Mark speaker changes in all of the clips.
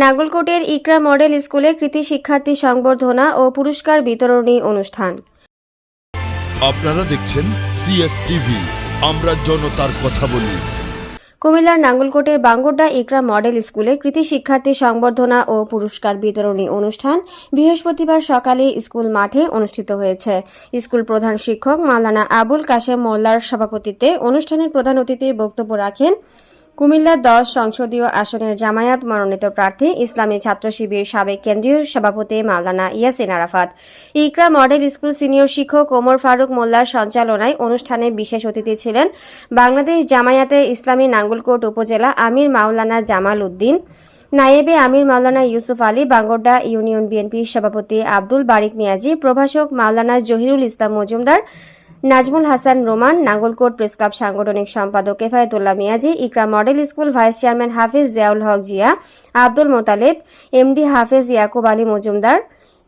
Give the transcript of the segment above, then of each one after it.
Speaker 1: নাগলকোটের ইকরা model স্কুলে কৃতি শিক্ষার্থী সংবর্ধনা ও পুরস্কার বিতরণী অনুষ্ঠান।
Speaker 2: আপনারা দেখছেন সিএস টিভি আমরা জনতার কথা বলি।
Speaker 1: কুমিল্লার নাঙ্গলকোটের বাঙ্গোড্ডা ইকরা মডেল স্কুলে কৃতি শিক্ষার্থী সংবর্ধনা ও পুরস্কার বিতরণী অনুষ্ঠান বৃহস্পতিবার সকালে স্কুল মাঠে অনুষ্ঠিত হয়েছে। স্কুল প্রধান শিক্ষক মাওলানা আবুল কাশেম মোল্লার সভাপতিত্বে অনুষ্ঠানের প্রধান অতিথির বক্তব্য রাখেন কুমিল্লা দশ সংসদীয় আসনের জামায়াত মনোনীত প্রার্থী ইসলামী ছাত্র শিবির সাবেক কেন্দ্রীয় সভাপতি Maulana Yasin Arafat. Iqra model school senior শিক্ষক ওমর ফারুক মোল্লার সঞ্চালনায় অনুষ্ঠানে বিশেষ অতিথি ছিলেন বাংলাদেশ জামায়াতে ইসলামী নাঙ্গলকোট উপজেলা আমির মাওলানা জামাল উদ্দিন, নায়েবে আমির মাওলানা ইউসুফ আলী বাঙ্গোড্ডা ইউনিয়ন বিএনপির সভাপতি আব্দুল বারিক মিয়াজি, প্রভাষক মাওলানা জহিরুল ইসলাম মজুমদার নাজমুল হাসান রোমান নাঙ্গলকোট প্রেস ক্লাব সাংগঠনিক সম্পাদক Efayatullah Miaji, Iqra model school vice chairman Hafiz Ziaul Haq Zia, Abdul Motaleb, MD Hafiz Yakub Ali Majumdar,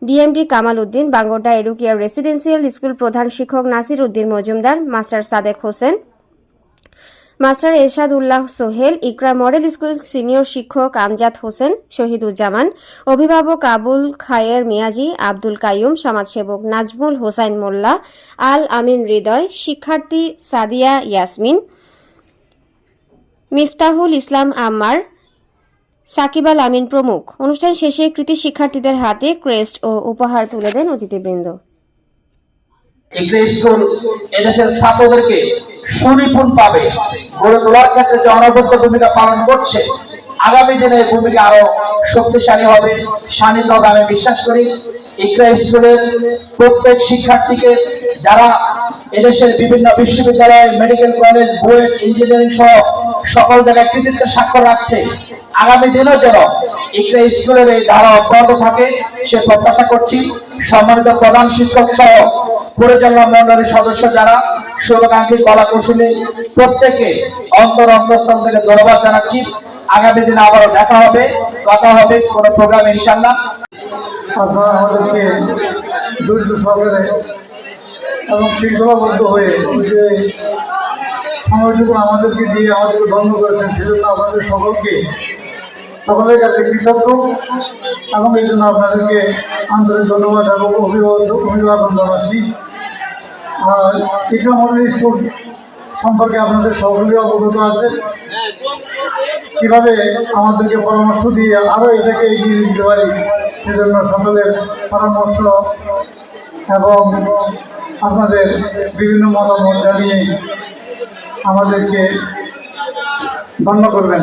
Speaker 1: DMD Kamal Uddin Bangodda Educare residential school প্রধান শিক্ষক Nasir Uddin Majumdar, master Sadek Hossain. Master Ershad Ullah Sohel Iqra model school senior শিক্ষক আমজাদ হোসেন, শহীদুজ্জামান, অভিভাবক আবুল খায়ের মিয়াজি, আব্দুল কাইয়ুম, সমাজসেবক নাজমুল হোসাইন মোল্লা, আল আমিন হৃদয়, শিক্ষার্থী সাদিয়া ইয়াসমিন, মিফতাহুল ইসলাম আম্মার, সাকিব আল আমিন প্রমুখ। অনুষ্ঠান শেষে কৃতি শিক্ষার্থীদের হাতে ক্রেস্ট ও উপহার তুলে দেন অতিথিবৃন্দ।
Speaker 3: স্কুল এদেশের ছাত্রদেরকে সুনিপুণ পাবে। গড়ে তোলার ক্ষেত্রে যে অনবদ্য ভূমিকা পালন করছে, আগামী দিনে এই ভূমিকা আরও শক্তিশালী হবে। শানিত হবে, আমি বিশ্বাস করি। ইকরা স্কুলের প্রত্যেক শিক্ষার্থীকে, যারা এদেশের বিভিন্ন বিশ্ববিদ্যালয়, মেডিকেল কলেজ বুয়েট ইঞ্জিনিয়ারিং সহ সকল জায়গায় কৃতিত্বের স্বাক্ষর রাখছে, আগামী দিনেও যেন ইকরা স্কুলের এই ধারা অব্যাহত থাকে, সে প্রত্যাশা করছি সম্মানিত প্রধান শিক্ষক সহ পরিচালনা মন্ডলীর সদস্য যারা, শুভাকাঙ্ক্ষী কলা কৌশলী প্রত্যেকে অন্তর অন্তঃস্থল থেকে ধন্যবাদ জানাচ্ছি। আগামী দিনে আবারও দেখা হবে, কথা হবে, কোনো প্রোগ্রাম ইনশাল্লাহ
Speaker 4: আপনারা আমাদেরকে এবং শৃঙ্খলাবদ্ধ হয়ে যে সময়টুকু আমাদেরকে দিয়ে আমাদেরকে ধন্য করেছেন, সেজন্য আমাদের সকলকে সকলের কাছে কৃতজ্ঞ। এবং এই জন্য আপনাদেরকে আন্তরিক ধন্যবাদ এবং অভিবাদন জানাচ্ছি। আর কৃষ্ণ মন্দির স্কুল সম্পর্কে আপনাদের সকলের অবগত আছে। কীভাবে আমাদেরকে পরামর্শ দিয়ে আরও এটাকে এগিয়ে দিতে পারি, সেজন্য সকলের পরামর্শ এবং আপনাদের বিভিন্ন মতামত জানিয়ে আমাদেরকে ধন্য করবেন।